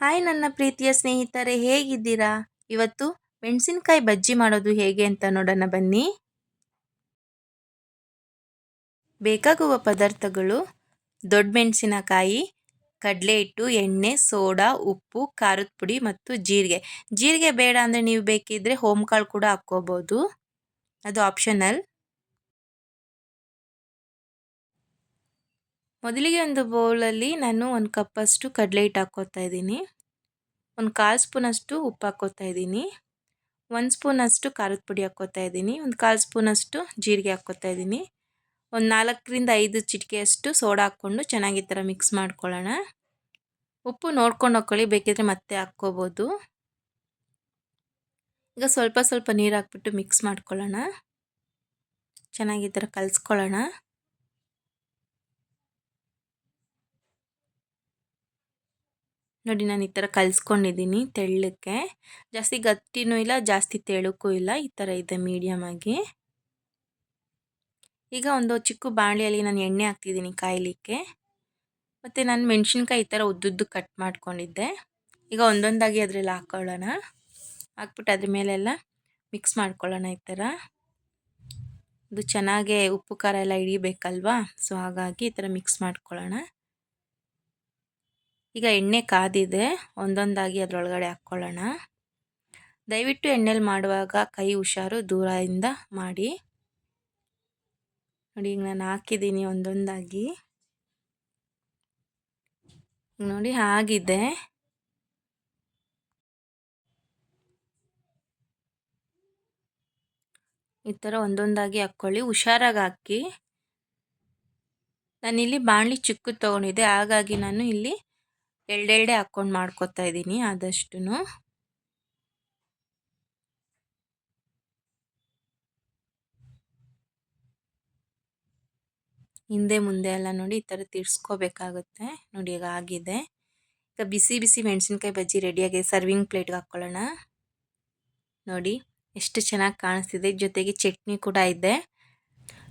Hi ನನ್ನ ಪ್ರೀತಿಯ ಸ್ನೇಹಿತರೆ, ಹೇಗಿದ್ದೀರಾ? ಇವತ್ತು ಮೆಣಸಿನಕಾಯಿ ಬಜ್ಜಿ ಮಾಡೋದು ಹೇಗೆ ಅಂತ ನೋಡೋಣ ಬನ್ನಿ. ಬೇಕಾಗುವ ಪದಾರ್ಥಗಳು ದೊಡ್ಡ ಮೆಣಸಿನಕಾಯಿ ಕಡಲೆ ಹಿಟ್ಟು ಎಣ್ಣೆ, ಸೋಡಾ, ಉಪ್ಪು, ಖಾರದ ಪುಡಿ ಮತ್ತು ಜೀರಿಗೆ. ಜೀರಿಗೆ ಬೇಡ ಅಂದರೆ ನೀವು ಬೇಕಿದ್ದರೆ ಕಾಳು ಕೂಡ ಹಾಕ್ಕೋಬೋದು. ಅದು ಆಪ್ಷನಲ್ ಮೊದಲಿಗೆ ಒಂದು ಬೌಲಲ್ಲಿ ನಾನು ಒಂದು ಕಪ್ಪಷ್ಟು ಕಡಲೆ ಹಿಟ್ಟು ಹಾಕ್ಕೋತಾ ಇದ್ದೀನಿ. ಒಂದು ಕಾಲು ಸ್ಪೂನಷ್ಟು ಉಪ್ಪು ಹಾಕ್ಕೋತಾ ಇದ್ದೀನಿ. ಒಂದು ಸ್ಪೂನಷ್ಟು ಖಾರದ ಪುಡಿ ಹಾಕ್ಕೋತಾ ಇದ್ದೀನಿ. ಒಂದು ಕಾಲು ಸ್ಪೂನಷ್ಟು ಜೀರಿಗೆ ಹಾಕ್ಕೋತಾ ಇದ್ದೀನಿ. ಒಂದು ನಾಲ್ಕರಿಂದ ಐದು ಚಿಟಿಕೆಯಷ್ಟು ಸೋಡಾ ಹಾಕ್ಕೊಂಡು ಚೆನ್ನಾಗಿ ಥರ ಮಿಕ್ಸ್ ಮಾಡ್ಕೊಳ್ಳೋಣ. ಉಪ್ಪು ನೋಡ್ಕೊಂಡು ಹಾಕ್ಕೊಳ್ಳಿ, ಬೇಕಿದ್ರೆ ಮತ್ತೆ ಹಾಕ್ಕೋಬೋದು. ಈಗ ಸ್ವಲ್ಪ ಸ್ವಲ್ಪ ನೀರು ಹಾಕ್ಬಿಟ್ಟು ಮಿಕ್ಸ್ ಮಾಡ್ಕೊಳ್ಳೋಣ. ಚೆನ್ನಾಗಿ ಥರ ಕಲಿಸ್ಕೊಳ್ಳೋಣ. ನೋಡಿ, ನಾನು ಈ ಥರ ಕಲಿಸ್ಕೊಂಡಿದ್ದೀನಿ ತೆಳ್ಳಕ್ಕೆ. ಜಾಸ್ತಿ ಗಟ್ಟಿನೂ ಇಲ್ಲ, ಜಾಸ್ತಿ ತೆಳುಕ್ಕೂ ಇಲ್ಲ, ಈ ಥರ ಇದೆ ಮೀಡಿಯಮ್ ಆಗಿ. ಈಗ ಒಂದು ಚಿಕ್ಕ ಬಾಣಲಿಯಲ್ಲಿ ನಾನು ಎಣ್ಣೆ ಹಾಕ್ತಿದ್ದೀನಿ ಕಾಯಲಿಕ್ಕೆ. ಮತ್ತು ನಾನು ಮೆಣಸಿನ್ಕಾಯಿ ಈ ಥರ ಉದ್ದುದ್ದು ಕಟ್ ಮಾಡ್ಕೊಂಡಿದ್ದೆ. ಈಗ ಒಂದೊಂದಾಗಿ ಅದರಲ್ಲಿ ಹಾಕ್ಕೊಳ್ಳೋಣ ಹಾಕ್ಬಿಟ್ಟು ಅದ್ರ ಮೇಲೆಲ್ಲ ಮಿಕ್ಸ್ ಮಾಡ್ಕೊಳ್ಳೋಣ ಈ ಥರ ಇದು ಚೆನ್ನಾಗೆ ಉಪ್ಪು, ಖಾರ ಎಲ್ಲ ಹಿಡಿಬೇಕಲ್ವಾ? ಸೊ ಹಾಗಾಗಿ ಈ ಥರ ಮಿಕ್ಸ್ ಮಾಡ್ಕೊಳ್ಳೋಣ. ಈಗ ಎಣ್ಣೆ ಕಾದಿದೆ, ಒಂದೊಂದಾಗಿ ಅದರೊಳಗಡೆ ಹಾಕ್ಕೊಳ್ಳೋಣ. ದಯವಿಟ್ಟು ಎಣ್ಣೆಲಿ ಮಾಡುವಾಗ ಕೈ ಹುಷಾರು ದೂರದಿಂದ ಮಾಡಿ. ನೋಡಿ, ಈಗ ನಾನು ಹಾಕಿದ್ದೀನಿ ಒಂದೊಂದಾಗಿ. ನೋಡಿ, ಆಗಿದೆ. ಈ ಥರ ಒಂದೊಂದಾಗಿ ಹಾಕ್ಕೊಳ್ಳಿ. ಹುಷಾರಾಗಿ ಹಾಕಿ. ನಾನಿಲ್ಲಿ ಬಾಣಲಿ ಚಿಕ್ಕದು ತೊಗೊಂಡಿದ್ದೆ, ಹಾಗಾಗಿ ನಾನು ಇಲ್ಲಿ ಎರಡೆರಡೆ ಹಾಕ್ಕೊಂಡು ಮಾಡ್ಕೊತಾ ಇದ್ದೀನಿ ಆದಷ್ಟು ಹಿಂದೆ ಮುಂದೆ ಎಲ್ಲ ನೋಡಿ ಈ ಥರ ತಿರ್ಸ್ಕೋಬೇಕಾಗುತ್ತೆ. ನೋಡಿ ಈಗ ಆಗಿದೆ. ಈಗ ಬಿಸಿ ಬಿಸಿ ಮೆಣಸಿನ್ಕಾಯಿ ಬಜ್ಜಿ ರೆಡಿಯಾಗಿದೆ ಸರ್ವಿಂಗ್ ಪ್ಲೇಟ್ಗೆ ಹಾಕ್ಕೊಳ್ಳೋಣ. ನೋಡಿ ಎಷ್ಟು ಚೆನ್ನಾಗಿ ಕಾಣಿಸ್ತಿದೆ. ಜೊತೆಗೆ ಚಟ್ನಿ ಕೂಡ ಇದೆ.